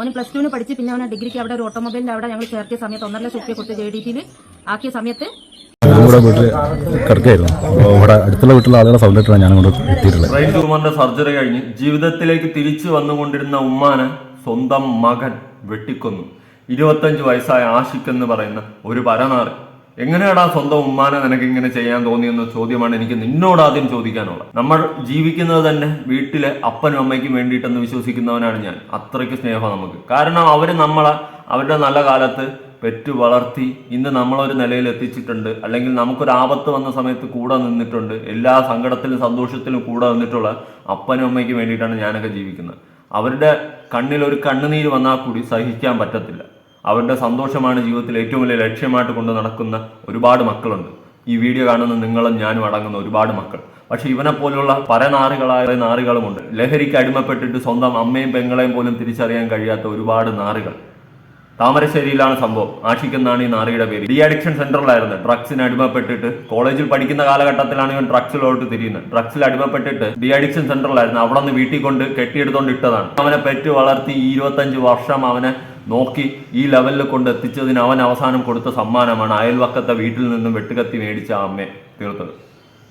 ഓന് പ്ലസ് ടുവിന് പഠിച്ച് പിന്നെ അവനെ ഡിഗ്രിക്ക് അവിടെ ഒരു ഓട്ടോമൊബൈലിൽ അവിടെ ഞങ്ങൾ ചേർത്തിയ സമയത്ത് ഒന്നര ലക്ഷം റുപ്യ കൊടുത്ത് ജെ ഡി ടിയിൽ ആക്കിയ സമയത്ത് വീട്ടിൽ ഇവിടെ അടുത്തുള്ള ആളുകളെ എത്തിയിട്ടുള്ളത്. ബ്രെയിൻ സർജറി കഴിഞ്ഞ് ജീവിതത്തിലേക്ക് തിരിച്ചു വന്നുകൊണ്ടിരുന്ന ഉമ്മാനെ സ്വന്തം മകൻ വെട്ടിക്കൊന്നു. ഇരുപത്തഞ്ച് വയസ്സായ ആഷിക് എന്ന് പറയുന്ന ഒരു പരനാറ്. എങ്ങനെയാടാ സ്വന്തം ഉമ്മാനെ നിനക്ക് ഇങ്ങനെ ചെയ്യാൻ തോന്നിയെന്ന ചോദ്യമാണ് എനിക്ക് നിന്നോട് ആദ്യം ചോദിക്കാനുള്ളത്. നമ്മൾ ജീവിക്കുന്നത് തന്നെ വീട്ടിലെ അപ്പനും അമ്മയ്ക്കും വേണ്ടിയിട്ടെന്ന് വിശ്വസിക്കുന്നവനാണ് ഞാൻ. അത്രയ്ക്ക് സ്നേഹം നമുക്ക്. കാരണം അവർ നമ്മളെ അവരുടെ നല്ല കാലത്ത് പെറ്റു വളർത്തി ഇന്ന് നമ്മളൊരു നിലയിൽ എത്തിച്ചിട്ടുണ്ട്. അല്ലെങ്കിൽ നമുക്കൊരു ആപത്ത് വന്ന സമയത്ത് കൂടെ നിന്നിട്ടുണ്ട്. എല്ലാ സങ്കടത്തിലും സന്തോഷത്തിലും കൂടെ നിന്നിട്ടുള്ള അപ്പനും അമ്മയ്ക്കും വേണ്ടിയിട്ടാണ് ഞാനൊക്കെ ജീവിക്കുന്നത്. അവരുടെ കണ്ണിൽ ഒരു കണ്ണുനീര് വന്നാൽ കൂടി സഹിക്കാൻ പറ്റത്തില്ല. അവരുടെ സന്തോഷമാണ് ജീവിതത്തിൽ ഏറ്റവും വലിയ ലക്ഷ്യമായിട്ട് കൊണ്ട് നടക്കുന്ന ഒരുപാട് മക്കളുണ്ട്. ഈ വീഡിയോ കാണുന്ന നിങ്ങളും ഞാനും അടങ്ങുന്ന ഒരുപാട് മക്കൾ. പക്ഷെ ഇവനെ പോലുള്ള പരനാറുകളായ നാറുകളുമുണ്ട്. ലഹരിക്ക് അടിമപ്പെട്ടിട്ട് സ്വന്തം അമ്മയും പെങ്ങളെയും പോലും തിരിച്ചറിയാൻ കഴിയാത്ത ഒരുപാട് നാറുകൾ. താമരശ്ശേരിയിലാണ് സംഭവം. ആഷിഖ് എന്നാണ് ഈ നാറിയുടെ പേര്. D addiction സെന്ററിലായിരുന്നു. ഡ്രഗ്സിന് അടിമപ്പെട്ടിട്ട് കോളേജിൽ പഠിക്കുന്ന കാലഘട്ടത്തിലാണ് ഇവൻ ഡ്രഗ്സിലോട്ട് തിരിയുന്നത്. ഡ്രഗ്സിൽ അടിമപ്പെട്ടിട്ട് ഡി അഡിക്ഷൻ സെന്ററിലായിരുന്നു. അവിടെ നിന്ന് വീട്ടിൽ കൊണ്ട് കെട്ടിയെടുത്തോണ്ട് ഇട്ടതാണ്. അവനെ പെറ്റ് വളർത്തി ഇരുപത്തഞ്ച് വർഷം അവനെ നോക്കി ഈ ലെവലിൽ കൊണ്ട് എത്തിച്ചതിന് അവൻ അവസാനം കൊടുത്ത സമ്മാനമാണ് അയൽവക്കത്തെ വീട്ടിൽ നിന്നും വെട്ടുകത്തി മേടിച്ച അമ്മയെ തീർത്തത്.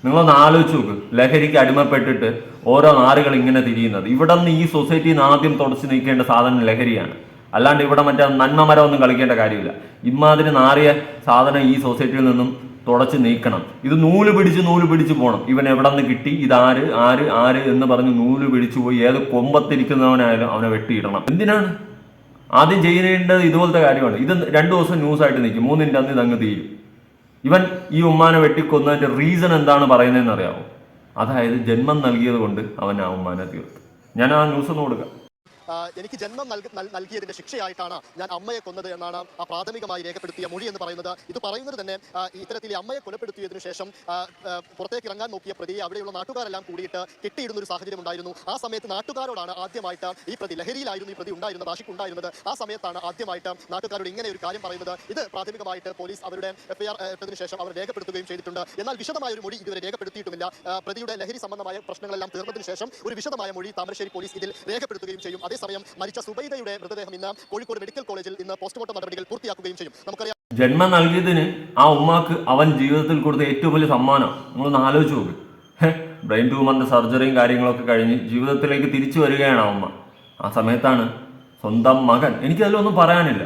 നിങ്ങളൊന്ന് ആലോചിച്ച് നോക്ക്. ലഹരിക്ക് അടിമപ്പെട്ടിട്ട് ഓരോ നാറുകൾ ഇങ്ങനെ തിരിയുന്നത്. ഇവിടെ നിന്ന് ഈ സൊസൈറ്റിയിൽ നിന്ന് ആദ്യം തുടച്ചു നീക്കേണ്ട സാധനം ലഹരിയാണ്. അല്ലാണ്ട് ഇവിടെ മറ്റേ നന്മ ഒന്നും കളിക്കേണ്ട കാര്യമില്ല. ഇമാതിരി നാറിയ സാധനം ഈ സൊസൈറ്റിയിൽ നിന്നും തുടച്ച് നീക്കണം. ഇത് നൂൽ പിടിച്ച് നൂൽ പിടിച്ച് പോകണം ഇവൻ എവിടെ നിന്ന് കിട്ടി ഇതാര് ആര്? ആര്? എന്ന് പറഞ്ഞ് നൂൽ പിടിച്ചു പോയി. ഏത് കൊമ്പത്തിരിക്കുന്നവനായാലും അവനെ വെട്ടിയിടണം. എന്തിനാണ്? ആദ്യം ചെയ്യേണ്ടത് ഇതുപോലത്തെ കാര്യമാണ്. ഇത് രണ്ടു ദിവസം ന്യൂസ് ആയിട്ട് നിൽക്കും. മൂന്നിന്റെ അന്ന് ഇതങ്ങ് തീരും. ഇവൻ ഈ ഉമ്മാനെ വെട്ടിക്കൊന്നതിന്റെ റീസൺ എന്താണ് പറയുന്നതെന്ന് അറിയാമോ അതായത് ജന്മം നൽകിയത് കൊണ്ട് അവൻ ആ ഉമ്മാനെ തീർത്തു. ഞാൻ ആ ന്യൂസ് ഒന്ന് കൊടുക്കാം. എനിക്ക് ജന്മം നൽക- നൽ- നൽകിയതിന്റെ ശിക്ഷയായിട്ടാണ് ഞാൻ അമ്മയെ കൊന്നത് എന്നാണ് പ്രാഥമികമായി രേഖപ്പെടുത്തിയ മൊഴി എന്ന് പറയുന്നത്. ഇത് പറയുന്നത് തന്നെ ഇത്തരത്തിൽ അമ്മയെ കൊലപ്പെടുത്തിയതിനു ശേഷം പുറത്തേക്ക് ഇറങ്ങാൻ നോക്കിയ പ്രതിയെ അവിടെയുള്ള നാട്ടുകാരെല്ലാം കൂടിയിട്ട് കെട്ടിയിടുന്ന ഒരു സാഹചര്യം ഉണ്ടായിരുന്നു. ആ സമയത്ത് നാട്ടുകാരോടാണ് ആദ്യമായിട്ട് ഈ പ്രതി ലഹരിയിലായിരുന്നു ഈ പ്രതി ഉണ്ടായിരുന്നത് ആഷിഖ് ഉണ്ടായിരുന്നത് ആ സമയത്താണ് ആദ്യമായിട്ട് നാട്ടുകാരോട് ഇങ്ങനെ ഒരു കാര്യം പറയുന്നത്. ഇത് പ്രാഥമികമായിട്ട് പോലീസ് അവരുടെ എഫ്ഐആർ ഇട്ടതിനു ശേഷം അവർ രേഖപ്പെടുത്തുകയും ചെയ്തിട്ടുണ്ട്. എന്നാൽ വിശദമായ ഒരു മൊഴി ഇതുവരെ രേഖപ്പെടുത്തിയിട്ടുമില്ല. പ്രതിയുടെ ലഹരി സംബന്ധമായ പ്രശ്നങ്ങളെല്ലാം തീർന്നതിന് ശേഷം ഒരു വിശദമായ മൊഴി താമരശ്ശേരി പോലീസ് ഇതിൽ രേഖപ്പെടുത്തുകയും ചെയ്യും. അതേസമയം മരിച്ച സുബൈദയുടെ മൃതദേഹം ഇന്ന് കോഴിക്കോട് മെഡിക്കൽ കോളേജിൽ ഇന്ന് പോസ്റ്റ്മോർട്ടം നടപടികൾ പൂർത്തിയാക്കുകയും ചെയ്യും. നമുക്കറിയാം ജന്മം നൽകിയതിന് ആ ഉമ്മാക്ക് അവൻ ജീവിതത്തിൽ കൊടുത്ത ഏറ്റവും വലിയ സമ്മാനം. നിങ്ങളൊന്ന് ആലോചിച്ച് നോക്ക്. ബ്രെയിൻ ട്യൂമറിന്റെ സർജറിയും കാര്യങ്ങളൊക്കെ കഴിഞ്ഞ് ജീവിതത്തിലേക്ക് തിരിച്ചു വരികയാണ് ആ ഉമ്മ. ആ സമയത്താണ് സ്വന്തം മകൻ എനിക്കതിലൊന്നും പറയാനില്ല.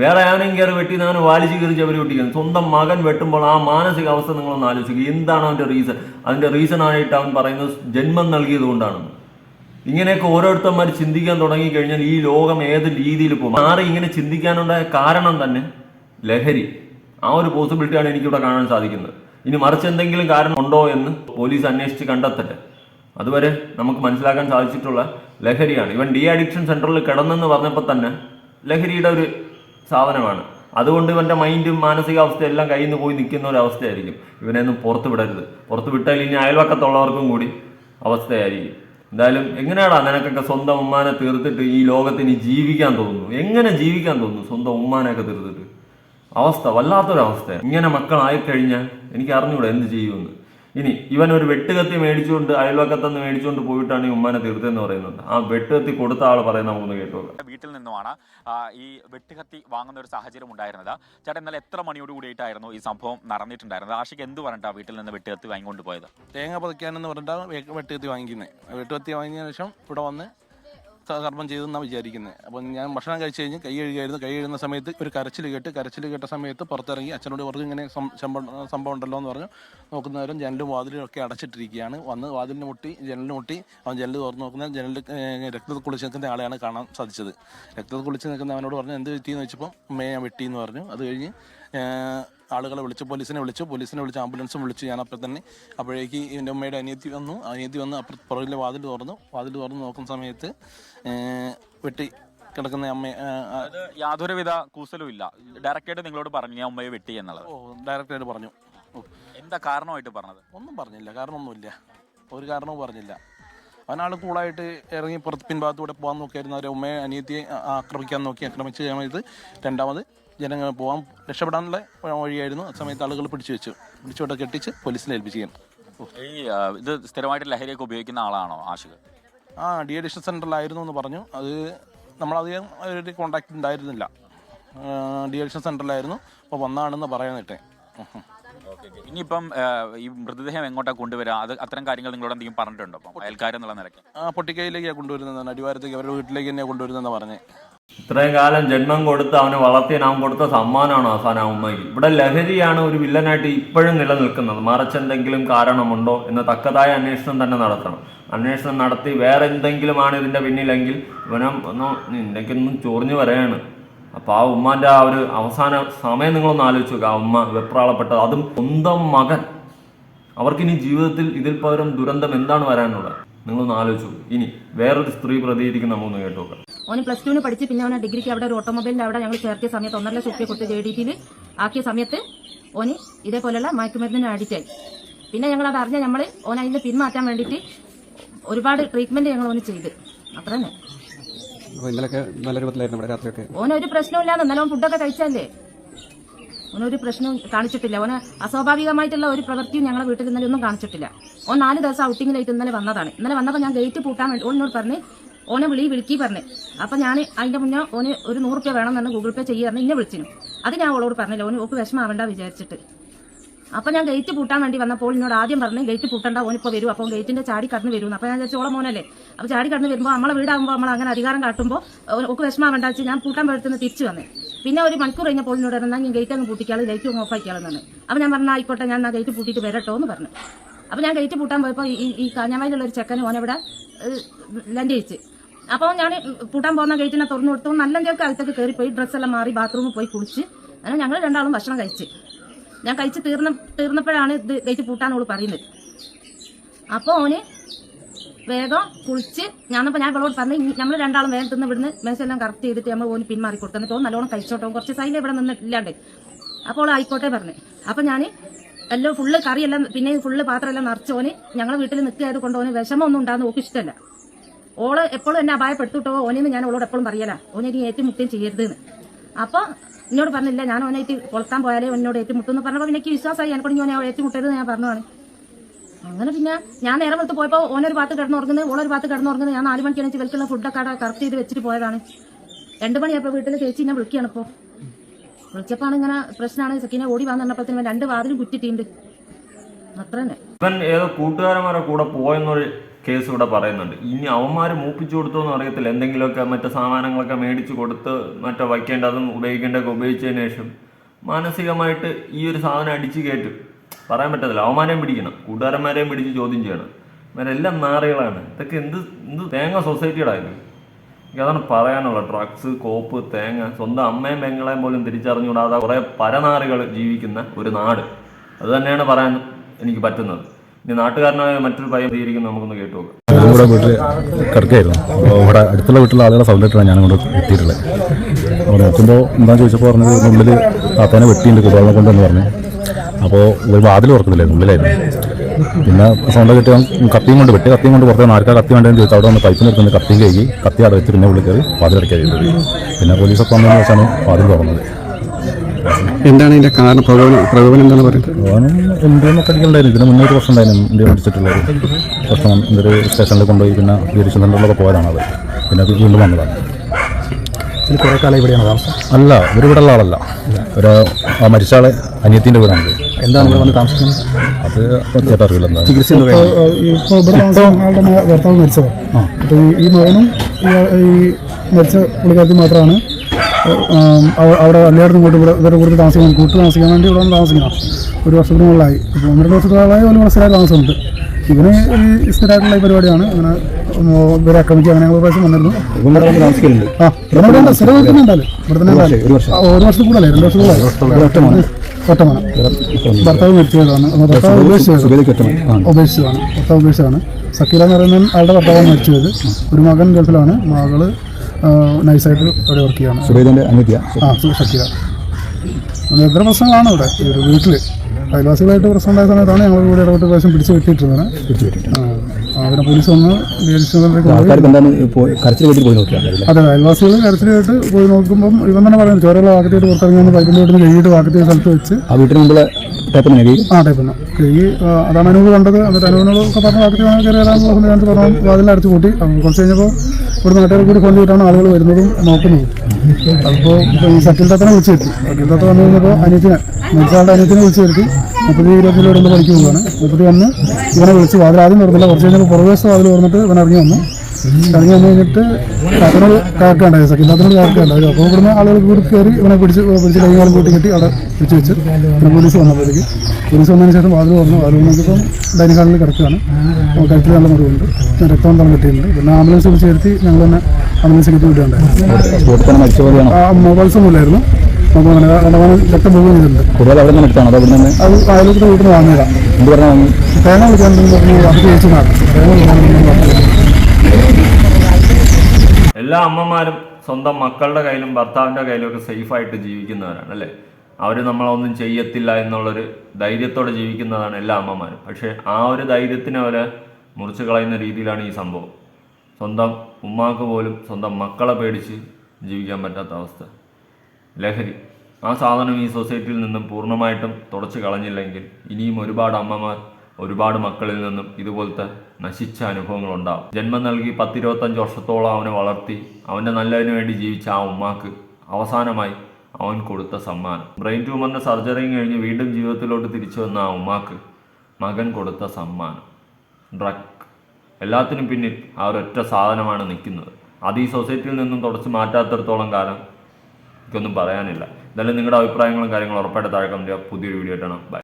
വേറെ ആരും കയറി വെട്ടി ഞാൻ വാലിച്ച് കയറി ചവരി വെട്ടിക്കുന്നത് സ്വന്തം മകൻ വെട്ടുമ്പോൾ ആ മാനസിക അവസ്ഥ നിങ്ങളൊന്ന് ആലോചിക്കുക എന്താണ് അവന്റെ റീസൺ അതിന്റെ റീസൺ ആയിട്ട് അവൻ പറയുന്നത് ജന്മം നൽകിയത് കൊണ്ടാണെന്ന്. ഇങ്ങനെയൊക്കെ ഓരോരുത്തന്മാർ ചിന്തിക്കാൻ തുടങ്ങിക്കഴിഞ്ഞാൽ ഈ ലോകം ഏത് രീതിയിൽ പോകും? ആരെ ഇങ്ങനെ ചിന്തിക്കാനുണ്ടായ കാരണം തന്നെ ലഹരി. ആ ഒരു പോസിബിലിറ്റിയാണ് എനിക്കിവിടെ കാണാൻ സാധിക്കുന്നത്. ഇനി മറിച്ച് എന്തെങ്കിലും കാരണം ഉണ്ടോ എന്ന് പോലീസ് അന്വേഷിച്ച് കണ്ടെത്തട്ടെ. അതുവരെ നമുക്ക് മനസ്സിലാക്കാൻ സാധിച്ചിട്ടുള്ള ലഹരിയാണ്. ഇവൻ ഡി അഡിക്ഷൻ സെന്ററിൽ കിടന്നെന്ന് പറഞ്ഞപ്പോൾ തന്നെ ലഹരിയുടെ ഒരു സാധനമാണ്. അതുകൊണ്ട് ഇവന്റെ മൈൻഡും മാനസികാവസ്ഥയും എല്ലാം കയ്യിൽ നിന്ന് പോയി നിൽക്കുന്ന ഒരു അവസ്ഥയായിരിക്കും. ഇവനെയൊന്നും പുറത്ത് വിടരുത്. പുറത്ത് വിട്ടാൽ ഇനി അയൽവക്കത്തുള്ളവർക്കും കൂടി അവസ്ഥയായിരിക്കും. എന്തായാലും എങ്ങനെയാടാ നിനക്കൊക്കെ സ്വന്തം ഉമ്മാനെ തീർത്തിട്ട് ഈ ലോകത്തിന് ജീവിക്കാൻ തോന്നുന്നു? എങ്ങനെ ജീവിക്കാൻ തോന്നുന്നു സ്വന്തം ഉമ്മാനെയൊക്കെ തീർത്തിട്ട്? അവസ്ഥ വല്ലാത്തൊരവസ്ഥ ഇങ്ങനെ മക്കളായിക്കഴിഞ്ഞാൽ എനിക്ക് അറിഞ്ഞൂടെ എന്ത് ചെയ്യുമെന്ന്. ഇനി ഇവൻ ഒരു വെട്ടുകത്തി മേടിച്ചുകൊണ്ട് അയൽവക്കത്തുനിന്ന് മേടിച്ചുകൊണ്ട് പോയിട്ടാണ് ഈ ഉമ്മാനെ തീർത്തെന്ന് പറയുന്നുണ്ട്. ആ വെട്ടുകത്തി കൊടുത്ത ആൾ പറയുന്ന നമുക്കൊന്ന് കേട്ടോ വീട്ടിൽ നിന്നുമാണ് ഈ വെട്ടുകത്തി വാങ്ങുന്ന ഒരു സാഹചര്യം ഉണ്ടായിരുന്നത്. ചേട്ടൻ ഇന്നലെ എത്ര മണിയോട് കൂടിയിട്ടായിരുന്നു ഈ സംഭവം നടന്നിട്ടുണ്ടായിരുന്നത്? ആഷിക്ക് എന്ത് പറഞ്ഞിട്ടാ വീട്ടിൽ നിന്ന് വെട്ടുകത്തി വാങ്ങിക്കൊണ്ട് പോയത്? തേങ്ങ പതിക്കാനെന്ന് പറഞ്ഞിട്ടാണ് വെട്ടുകത്തി വാങ്ങിക്കുന്നത് വെട്ടുകത്തി വാങ്ങിയതിനു ശേഷം ഇവിടെ വന്ന് കർമ്മം ചെയ്തെന്നാണ് വിചാരിക്കുന്നത് അപ്പം ഞാൻ ഭക്ഷണം കഴിച്ചു കഴിഞ്ഞ് കൈ കഴുകിയായിരുന്നു. കൈ കഴുകുന്ന സമയത്ത് ഒരു കരച്ചിൽ കേട്ട് കരച്ചിൽ കേട്ട സമയത്ത് പുറത്തിറങ്ങി അച്ഛനോട് പറഞ്ഞു ഇങ്ങനെ സംഭവം ഉണ്ടല്ലോ എന്ന് പറഞ്ഞു. നോക്കുന്നവരും ജനലും വാതിലും ഒക്കെ അടച്ചിട്ടിരിക്കുകയാണ്. വന്ന് വാതിലിന് മുട്ടി ജനലിന് മുട്ടി അവൻ ജനൽ തുറന്ന് നോക്കുന്ന ജനലിൽ രക്തത്തിൽ കുളിച്ച് നിൽക്കുന്ന ആളെയാണ് കാണാൻ സാധിച്ചത്. രക്തത്തിൽ കുളിച്ച് നിൽക്കുന്ന അവനോട് പറഞ്ഞു എന്ത് പറ്റിയെന്ന് വെച്ചപ്പോൾ അമ്മയെ ഞാൻ വെട്ടിയെന്ന് പറഞ്ഞു. അത് കഴിഞ്ഞ് ആളുകളെ വിളിച്ചു പോലീസിനെ വിളിച്ചു പോലീസിനെ വിളിച്ച് ആംബുലൻസും വിളിച്ചു ഞാൻ അപ്പം തന്നെ അപ്പോഴേക്ക് എന്റെ അമ്മയുടെ അനിയത്തി വന്നു. അനിയത്തി വന്ന് അപ്പുറത്ത് പുറകിലെ വാതിൽ തുറന്നു. വാതിൽ തുറന്ന് നോക്കുന്ന സമയത്ത് വെട്ടി കിടക്കുന്ന അമ്മ യാതൊരുവിധ കൂസലും ഇല്ല. ഡയറക്റ്റായിട്ട് നിങ്ങളോട് പറഞ്ഞു ഞാൻ അമ്മയെ വെട്ടി എന്നുള്ളത്. ഓ ഡയറക്റ്റായിട്ട് പറഞ്ഞു. എന്താ കാരണമായിട്ട് പറഞ്ഞത്? ഒന്നും പറഞ്ഞില്ല. കാരണമൊന്നുമില്ല. ഒരു കാരണവും പറഞ്ഞില്ല. അവനാൾ കൂളായിട്ട് ഇറങ്ങി പുറത്ത് പിൻഭാഗത്തൂടെ പോകാൻ നോക്കിയായിരുന്നു. അവരെ ഉമ്മയെ അനിയത്തിയെ ആക്രമിക്കാൻ നോക്കി ആക്രമിച്ച് സമയത്ത് രണ്ടാമത് ജനങ്ങൾ പോകാൻ രക്ഷപ്പെടാനുള്ള വഴിയായിരുന്നു. ആ സമയത്ത് ആളുകൾ പിടിച്ചു വെച്ചു. പിടിച്ചോട്ടെ കെട്ടിച്ച് പോലീസിനെ ഏൽപ്പിച്ചു ഓ. ഈ ആ, ഇത് സ്ഥിരമായിട്ട് ലഹരിയൊക്കെ ഉപയോഗിക്കുന്ന ആളാണോ ആശുക ആ ഡി അഡിക്ഷൻ സെന്ററിലായിരുന്നു എന്ന് പറഞ്ഞു. അത് നമ്മളധികം ഒരു കോണ്ടാക്ട് ഉണ്ടായിരുന്നില്ല. ഡി അഡിക്ഷൻ സെന്ററിലായിരുന്നു അപ്പോൾ വന്നാണെന്ന് പറയാനിട്ടെ ഇനിയിപ്പം ആ, ഈ മൃതദേഹം എങ്ങോട്ടാ കൊണ്ടുവരിക അത് അത്തരം കാര്യങ്ങൾ നിങ്ങളോട് എന്തെങ്കിലും പറഞ്ഞിട്ടുണ്ടോ? അപ്പം അയൽക്കാരെന്നുള്ള നിലയ്ക്ക്. ആ പൊട്ടിക്കൈയിലേക്കാണ് കൊണ്ടുവരുന്നത് അടിവാരത്തേക്ക് അവരുടെ വീട്ടിലേക്ക് തന്നെയാണ് കൊണ്ടുവരുന്നതെന്ന് പറഞ്ഞേ. ഇത്രയും കാലം ജന്മം കൊടുത്ത് അവനെ വളർത്തിയ നാം കൊടുത്ത സമ്മാനമാണ് അവസാനം ഉമ്മയ്ക്ക്. ഇവിടെ ലഹരിയാണ് ഒരു വില്ലനായിട്ട് ഇപ്പോഴും നിലനിൽക്കുന്നത്. മറച്ചെന്തെങ്കിലും കാരണമുണ്ടോ എന്ന് തക്കതായ അന്വേഷണം തന്നെ നടത്തണം. അന്വേഷണം നടത്തി വേറെ എന്തെങ്കിലുമാണ് ഇതിന്റെ പിന്നിലെങ്കിൽ ഇവനെ ഒന്ന് നിന്റെക്കൊന്നും ചൊറിഞ്ഞു വരെയാണ്. അപ്പോൾ ആ ഉമ്മാന്റെ ആ ഒരു അവസാന സമയം നിങ്ങളൊന്ന് ആലോചിച്ച് നോക്കുക ആ ഉമ്മ വെപ്രാളപ്പെട്ടത്. അതും സ്വന്തം മകൻ. അവർക്കിനി ജീവിതത്തിൽ ഇതിൽ പകരം ദുരന്തം എന്താണ് വരാനുള്ളത്? നിങ്ങളൊന്ന് ആലോചിച്ചു ഇനി വേറൊരു സ്ത്രീ പ്രതികരിക്കുന്ന നമ്മളൊന്ന് കേട്ടു ഓന് പ്ലസ് ടുവിന് പഠിച്ച് പിന്നെ അവനെ ഡിഗ്രിക്ക് അവിടെ ഒരു ഓട്ടോമൊബൈലിന്റെ അവിടെ ഞങ്ങൾ ചേർത്തിയ സമയത്ത് ഒന്നര ലക്ഷം റുപ്യ കൊടുത്ത് ജെ ഡി ടിയിൽ ആക്കിയ സമയത്ത് ഓന് ഇതേപോലെയുള്ള മയക്കുമരുന്നിന് അഡിക്റ്റായി പിന്നെ ഞങ്ങൾ അത് അറിഞ്ഞ നമ്മൾ ഓൻ അതിന് പിന്മാറ്റാൻ വേണ്ടിയിട്ട് ഒരുപാട് ട്രീറ്റ്മെന്റ് ഞങ്ങൾ ഓന് ചെയ്ത്. അത്ര തന്നെ. ഓനൊരു പ്രശ്നമില്ലാന്ന് എന്നാലും ഓൻ ഫുഡൊക്കെ കഴിച്ചല്ലേ ഓനൊരു പ്രശ്നവും കാണിച്ചിട്ടില്ല. ഓന് അസ്വാഭാവികമായിട്ടുള്ള ഒരു പ്രവൃത്തിയും ഞങ്ങളെ വീട്ടിൽ ഇന്നലെ ഒന്നും കാണിച്ചിട്ടില്ല. ഓൻ നാല് ദിവസം ഔട്ടിങ്ങിലായിട്ട് ഇന്നലെ വന്നതാണ്. ഇന്നലെ വന്നപ്പോൾ ഞാൻ ഗേറ്റ് പൂട്ടാൻ വേണ്ടി ഓനോട് പറഞ്ഞ് ഓനെ വിളി വിളിക്കി പറഞ്ഞു. അപ്പൊ ഞാൻ അതിന്റെ മുന്നേ ഓന് ഒരു നൂറ് റുപ്യ വേണം എന്ന് ഗൂഗിൾ പേ ചെയ്യാറുണ്ട് ഇന്നെ വിളിച്ചിരുന്നു അത് ഞാൻ അവളോട് പറഞ്ഞില്ല. ഓന് ഓക്ക് വിഷമാവണ്ട വിചാരിച്ചിട്ട്. അപ്പൊ ഞാൻ ഗേറ്റ് പൂട്ടാൻ വേണ്ടി വന്നപ്പോൾ എന്നോട് ആദ്യം പറഞ്ഞു ഗേറ്റ് പൂട്ടണ്ട ഓനിപ്പോ വരും. അപ്പോൾ ഗേറ്റിന്റെ ചാടി കടന്ന് വരും അപ്പൊ ഞാൻ വിചാരിച്ചോളം മോനല്ലേ? അപ്പൊ ചാടി കടന്ന് വരുമ്പോൾ നമ്മളെ വീടാകുമ്പോൾ നമ്മൾ അങ്ങനെ അധികാരം കാട്ടുമ്പോൾ ഒക്കെ വിഷമാവണ്ട വെച്ച് ഞാൻ പൂട്ടാൻ പോയടുത്ത് തിരിച്ചു വന്നേ. പിന്നെ ഒരു മണിക്കൂർ കഴിഞ്ഞപ്പോൾ എന്നോട് പറഞ്ഞാൽ ഞാൻ ഗേറ്റ് അങ്ങ് പൂട്ടിക്കാൾ ലൈറ്റ് ഓഫ് ആക്കിയാളെന്നാണ് അപ്പൊ ഞാൻ പറഞ്ഞ ആയിക്കോട്ടെ ഞാൻ ആ ഗേറ്റ് പൂട്ടിയിട്ട് വരട്ടോ എന്ന് പറഞ്ഞു. അപ്പൊ ഞാൻ ഗേറ്റ് പൂട്ടാൻ പോയപ്പോൾ ഈ ഈ കാഞ്ഞാമയിലുള്ള ഒരു ചെക്കന് ഓനവിടെ ലൻഡ് ചെയ്യിച്ച്. അപ്പോൾ ഞാൻ പൂട്ടാൻ പോകുന്ന ഗേറ്റിനെ തുറന്നു കൊടുത്തു. നല്ല ചേർക്ക് അകത്തേക്ക് കയറിപ്പോയി ഡ്രസ്സെല്ലാം മാറി ബാത്റൂമിൽ പോയി കുളിച്ച്. അങ്ങനെ ഞങ്ങൾ രണ്ടാളും ഭക്ഷണം കഴിച്ച്. ഞാൻ കഴിച്ച് തീർന്ന തീർന്നപ്പോഴാണ് ഇത് ഗേറ്റ് പൂട്ടാൻ ഓൾ പറയുന്നത്. അപ്പോൾ ഓന് വേഗം കുളിച്ച് ഞാനപ്പോൾ ഞാൻ ഇവളോട് പറഞ്ഞു നമ്മൾ രണ്ടാളും വേഗം തിന്ന് ഇവിടുന്ന് മെസ്സെല്ലാം കറക്റ്റ് ചെയ്തിട്ട് നമ്മൾ ഓന് പിന്മാറി കൊടുത്തു. എന്നിട്ട് നല്ലോണം കഴിച്ചോട്ടോ കുറച്ച് സൈഡിൽ ഇവിടെ നിന്നിട്ടില്ലാണ്ട് അപ്പോൾ ഓൾ ആയിക്കോട്ടെ പറഞ്ഞു. അപ്പോൾ ഞാൻ എല്ലാം ഫുള്ള് കറിയെല്ലാം പിന്നെ ഫുള്ള് പാത്രമെല്ലാം നിറച്ചോന്. ഞങ്ങളെ വീട്ടിൽ നിൽക്കുകയത് കൊണ്ട് ഓന് വിഷമമൊന്നും ഉണ്ടാകുന്ന ഓക്ക് ഇഷ്ടമല്ല. ഓൾ എപ്പോഴും എന്നെ അപായപ്പെടുത്തിട്ടോ ഓനെന്ന് ഞാൻ ഓളോട് എപ്പോഴും പറയല. ഓനെ ഇനി ഏറ്റുമുട്ടുകയും ചെയ്യരുത് എന്ന് അപ്പൊ എന്നോട് പറഞ്ഞില്ല ഞാൻ ഓനായിട്ട് കൊളത്താൻ പോയാലേ എന്നോട് ഏറ്റുമുട്ടും എന്ന് പറഞ്ഞപ്പോൾ എനിക്ക് വിശ്വാസമായി. എനക്കൊണ്ട് ഞാൻ ഏറ്റുമുട്ടരുത് ഞാൻ പറഞ്ഞതാണ്. അങ്ങനെ പിന്നെ ഞാൻ നേരെ വെളുത്ത് പോയപ്പോൾ ഓനൊരു ഭാഗത്ത് കിടന്നുറങ്ങുന്നത് ഓളൊരു ഭാഗത്ത് കിടന്നുറങ്ങുന്നത് ഞാൻ നാല് മണിക്കാണ് ഇവൽക്കുള്ള ഫുഡൊക്കെ അവിടെ കറക്റ്റ് ചെയ്ത് വെച്ചിട്ട് പോയതാണ്. രണ്ട് മണിയപ്പോൾ വീട്ടിൽ ചേച്ചി എന്നെ വിളിക്കുകയാണ് ഇപ്പോൾ വിളിച്ചപ്പോൾ ഇങ്ങനെ പ്രശ്നമാണ് സക്കീനെ ഓടി വന്ന് പറഞ്ഞപ്പോഴത്തേനും രണ്ട് വാതിലും കുറ്റിട്ടുണ്ട് അത്ര തന്നെ. ഇവൻ ഏതോ കൂട്ടുകാരന്മാരെ കൂടെ പോയെന്നൊരു കേസ് ഇവിടെ പറയുന്നുണ്ട്. ഇനി അവന്മാർ മൂപ്പിച്ചു കൊടുത്തോന്ന് അറിയത്തില്ല. എന്തെങ്കിലുമൊക്കെ മറ്റു സാധനങ്ങളൊക്കെ മേടിച്ചു കൊടുത്ത് മറ്റോ വയ്ക്കേണ്ടതും ഉപയോഗിക്കേണ്ടതൊക്കെ ഉപയോഗിച്ചതിന് ശേഷം മാനസികമായിട്ട് ഈ ഒരു സാധനം അടിച്ചു കയറ്റും. പറയാൻ പറ്റത്തില്ല. അവന്മാരെയും പിടിക്കണം. കൂട്ടുകാരന്മാരെയും പിടിച്ച് ചോദ്യം ചെയ്യണം. ഇവരെല്ലാം നാറികളാണ്. ഇതൊക്കെ എന്ത് എന്ത് തേങ്ങ സൊസൈറ്റിയുടെ എനിക്ക് അതാണ് പറയാനുള്ള ഡ്രഗ്സ് കോപ്പ് തേങ്ങ സ്വന്തം അമ്മയും പെങ്ങളെയും പോലും തിരിച്ചറിഞ്ഞുകൂടാതെ കുറെ പരനാറുകൾ ജീവിക്കുന്ന ഒരു നാട്. അത് തന്നെയാണ് പറയാൻ എനിക്ക് പറ്റുന്നത്. ഇനി നാട്ടുകാരനായ മറ്റൊരു പയ്യൻ പ്രതികരിക്കുന്ന നമുക്കൊന്ന് കേട്ടു നോക്കാം. കൂടെ വീട്ടിൽ കിടക്കായിരുന്നു അപ്പോൾ ഇവിടെ അടുത്തുള്ള വീട്ടിലുള്ള ആളുകളെ സൗണ്ടിട്ടാണ് ഞാൻ കൂടെ എത്തിയിട്ടുള്ളത്. അവിടെ നോക്കുമ്പോൾ എന്താണെന്ന് ചോദിച്ചപ്പോൾ പറഞ്ഞത് ഉള്ളിൽ താത്തേനെ വെട്ടിയുണ്ട് കുടുംബം കൊണ്ടെന്ന് പറഞ്ഞു. അപ്പോൾ ഒരു വാതിൽ ഓർക്കുന്നില്ലായിരുന്നു ഉള്ളിലായിരുന്നു പിന്നെ സൗണ്ട് കിട്ടി കത്തിയും കൊണ്ട് വെട്ടി കത്തിയും കൊണ്ട് പുറത്ത് ആർക്കാ കത്തി വേണ്ടതെന്ന് ചോദിച്ചു. അവിടെ വന്ന് പൈപ്പ് നിർത്തുന്നത് കത്തിയും കഴുകി കത്തി അവിടെ വെച്ച് പിന്നെ ഉള്ളിൽ കയറി വാതിൽ ചെയ്തത് പിന്നെ പോലീസൊക്കെ വന്നതിന് ശേഷമാണ് വാതിൽ തുറന്നത്. എന്താണ് ഇതിന്റെ കാരണം? പ്രകോപനം പ്രകോപനം എന്താണ് പറയുന്നത്? ഓനും എന്തെന്നൊക്കെ അടിക്കണ്ടായിരുന്നു ഇതിന് മുന്നേ ഒരു പ്രശ്നം ഉണ്ടായിരുന്നു. ഇന്ത്യ അടിച്ചിട്ടുള്ള ഒരു പ്രശ്നം എന്തൊരു സ്റ്റേഷനിൽ കൊണ്ടുപോയി പിന്നെ ഡീരിഷൻ സെന്ററിലൊക്കെ പോയതാണ് അത്. പിന്നെ അത് വീണ്ടും വന്നതാണ്. ഇതിൽ കുറേ കാലം ഇവിടെയാണ് താമസം. അല്ല ഒരു ഇവിടെ ഉള്ള ആളല്ല. ഒരു മരിച്ച ആളെ അനിയത്തിന്റെ വീടാണ് എന്താണ് ഇവിടെ വന്ന് താമസിക്കുന്നത്? അത് ചേട്ടാ അറിയില്ല എന്താ. ചികിത്സ ഇപ്പോൾ ഇവിടെ താമസം ആളുടെ മ- ഭർത്താവ് മരിച്ചത്. അപ്പോൾ ഈ മകനും ഈ ഈ മരിച്ച പുള്ളിക്കാരത്തി മാത്രമാണ് അവിടെ എല്ലായിടത്തും ഇങ്ങോട്ട് ഇവിടെ ഇവരുടെ കൂടുതൽ താമസിക്കാൻ കൂട്ട് താമസിക്കാൻ വേണ്ടി ഇവിടെ വന്ന് താമസിക്കണം ഒരു വർഷത്തിന് മുകളിലായി. ഇപ്പോൾ ഒന്ന് രണ്ട് വർഷത്തോളമായി ഒരു സ്ഥിരമായി താമസമുണ്ട്. ഇവന് ഈ സ്ഥിരമായിട്ടുള്ള പരിപാടിയാണ്. അങ്ങനെ ഇവരെ ആക്രമിക്കുക അങ്ങനെ ഞങ്ങൾ പ്രാവശ്യം വന്നിരുന്നു. ആ ഇവിടെ ഇവിടെ സ്ഥിരം തന്നെ ഉണ്ടാലും ഇവിടെ തന്നെ ഉണ്ടാലും ഒരു വർഷം. വർഷത്തിൽ കൂടുതലേ രണ്ട് വർഷത്തോളമായി ഒറ്റമാണ്. ഭർത്താവ് മരിച്ചതാണ് ഭർത്താവ് ഉപേക്ഷിച്ചതാണ്. ഉപേക്ഷിച്ചതാണ് ഭർത്താവ് ഉപേക്ഷിച്ചതാണ് സക്കീല എന്ന് പറയുന്ന ആളുടെ ഭർത്താവാണ് മരിച്ചത് ഒരു മകൻ ഗൾഫിലാണ്. മകൾ നൈസായിട്ട് അവിടെ വർക്ക് ചെയ്യാണ് സുബൈദിന്റെ അനിത്യ. ആ അങ്ങനെ എത്ര പ്രശ്നങ്ങളാണ് ഇവിടെ? ഈ ഒരു വീട്ടിൽ അയൽവാസികളായിട്ട് പ്രശ്നം ഉണ്ടായ സമയത്താണ് ഞങ്ങൾ ഇവിടെ ഇടപെട്ട് പ്രാവശ്യം പിടിച്ചു വെട്ടിയിട്ടിരുന്നത്. പിടിച്ചു ആ, പോലീസ് വന്ന് അതെ അയൽവാസികൾ കരച്ചിലായിട്ട് പോയി നോക്കുമ്പോൾ ഇവൻ തന്നെ പറയുന്നത് ചോരകളെ വാക്കത്തിയിട്ട് പുറത്തിറങ്ങി വന്ന് പൈപ്പിന്റെ വീട്ടിൽ കഴുകിയിട്ട് വാക്കത്തിയ സ്ഥലത്ത് വെച്ച്. ആ വീട്ടിന് കൈ ആ ടൈപ്പിന് കഴുകി അതാണ് അനൂപ് കണ്ടത്. എന്നിട്ട് അനൂപിനോടൊക്കെ പറഞ്ഞ വാക്കത്തി കയറി വരാനുള്ള സമയത്ത് പറഞ്ഞു വാതിൽ അടച്ചു കൂട്ടി കുറച്ച് കഴിഞ്ഞപ്പോൾ ഇവിടെ നാട്ടുകാർ കൂടി ഫോൺ ചെയ്തിട്ടാണ് ആളുകൾ വരുന്നതും നോക്കുന്നതും. അപ്പോൾ സക്കിൽ തത്തനെ വിളിച്ചു വരുത്തി. സക്കിൽ തത്ത വന്നു കഴിഞ്ഞപ്പോൾ അനിയത്തിനെ മരിച്ചാളുടെ അനിയത്തിനെ വിളിച്ചു വരുത്തി. മുപ്പത്തി ഇരുപത്തിലൂടെ ഒന്ന് പണിക്ക് പോവുകയാണ് മുപ്പത്തി വന്ന് ഇവനെ വിളിച്ച്. വാതിൽ ആദ്യം തുറന്നില്ല കുറച്ച് കഴിഞ്ഞപ്പോൾ പുറകുവശത്ത് വാതിൽ തുറന്നിട്ട് ഇവൻ ഇറങ്ങി വന്നു. ഇറങ്ങി വന്നു കഴിഞ്ഞിട്ട് കാക്കനോട് കാക്കുണ്ടായി സക്കില്ലാത്തനോട് കാക്കുണ്ടായി അപ്പോൾ ഇവിടുന്ന് ആളുകൾ കൂടി കയറി ഇവനെ പിടിച്ച് പിടിച്ച് കൈകാലം കൂട്ടി കെട്ടി അവിടെ പിടിച്ച് വെച്ച് പിന്നെ പോലീസ് വന്നപ്പോഴേക്ക് പോലീസ് വന്നതിന് ശേഷം വാതിൽ തുറന്നു. വാതിൽ നോക്കിയപ്പം ഡൈനിങ് ഹാളിൽ കിടക്കുകയാണ്. അപ്പോൾ കഴുത്തിൽ നല്ല മുറിവുണ്ട്. രക്തം തളം കിട്ടിയിട്ടുണ്ട്. പിന്നെ ആംബുലൻസ് വിളിച്ച് ചേർത്തി ഞങ്ങൾ തന്നെ ആംബുലൻസ് കിട്ടി വിടുകയുണ്ടായിരുന്നു സ്പോട്ടിൽ തന്നെ മരിച്ച പോലെയാണോ? ആ മൊബൈൽസ് ഒന്നും ഇല്ലായിരുന്നു രക്തം ചെയ്തിട്ടുണ്ട് കൂടുതൽ അവിടെ നിന്ന് എടുത്താണ്? അതോ നിന്ന് അത് അയലോക്കത്തെ വീട്ടിൽ നിന്ന് വാങ്ങിയതാണ് എന്ത് പറഞ്ഞാൽ വാങ്ങി? തേങ്ങ വിളിക്കാൻ പറഞ്ഞു അത് ചോദിച്ചതാണ് തേങ്ങ വിളിക്കാൻ എല്ലാ അമ്മമാരും സ്വന്തം മക്കളുടെ കയ്യിലും ഭർത്താവിന്റെ കയ്യിലും ഒക്കെ സേഫായിട്ട് ജീവിക്കുന്നവരാണ് അല്ലേ? അവർ നമ്മളൊന്നും ചെയ്യത്തില്ല എന്നുള്ളൊരു ധൈര്യത്തോടെ ജീവിക്കുന്നതാണ് എല്ലാ അമ്മമാരും. പക്ഷേ ആ ഒരു ധൈര്യത്തിന് അവരെ മുറിച്ച് കളയുന്ന രീതിയിലാണ് ഈ സംഭവം. സ്വന്തം ഉമ്മാക്ക് പോലും സ്വന്തം മക്കളെ പേടിച്ച് ജീവിക്കാൻ പറ്റാത്ത അവസ്ഥ. ലഹരി. ആ സാധനം ഈ സൊസൈറ്റിയിൽ നിന്നും പൂർണമായിട്ടും തുടച്ചു കളഞ്ഞില്ലെങ്കിൽ ഇനിയും ഒരുപാട് അമ്മമാർ ഒരുപാട് മക്കളിൽ നിന്നും ഇതുപോലത്തെ നശിച്ച അനുഭവങ്ങൾ ഉണ്ടാവും. ജന്മം നൽകി പത്തിരുപത്തഞ്ച് വർഷത്തോളം അവനെ വളർത്തി അവന്റെ നല്ലതിനു വേണ്ടി ജീവിച്ച ആ ഉമ്മാക്ക് അവസാനമായി അവൻ കൊടുത്ത സമ്മാനം. ബ്രെയിൻ ട്യൂമറിന്റെ സർജറിയും കഴിഞ്ഞ് വീണ്ടും ജീവിതത്തിലോട്ട് തിരിച്ചു വന്ന ആ ഉമ്മാക്ക് മകൻ കൊടുത്ത സമ്മാനം. ഡ്രഗ്. എല്ലാത്തിനും പിന്നിൽ ആ ഒരൊറ്റ സാധനമാണ് നിൽക്കുന്നത്. അത് ഈ സൊസൈറ്റിയിൽ നിന്നും തുടച്ച് മാറ്റാത്തിടത്തോളം കാലം എനിക്കൊന്നും പറയാനില്ല. എന്തായാലും നിങ്ങളുടെ അഭിപ്രായങ്ങളും കാര്യങ്ങളും ഉറപ്പായിട്ട് താഴെ കമന്റ് ചെയ്യുക. പുതിയൊരു വീഡിയോ ആയിട്ടാണ്. ബൈ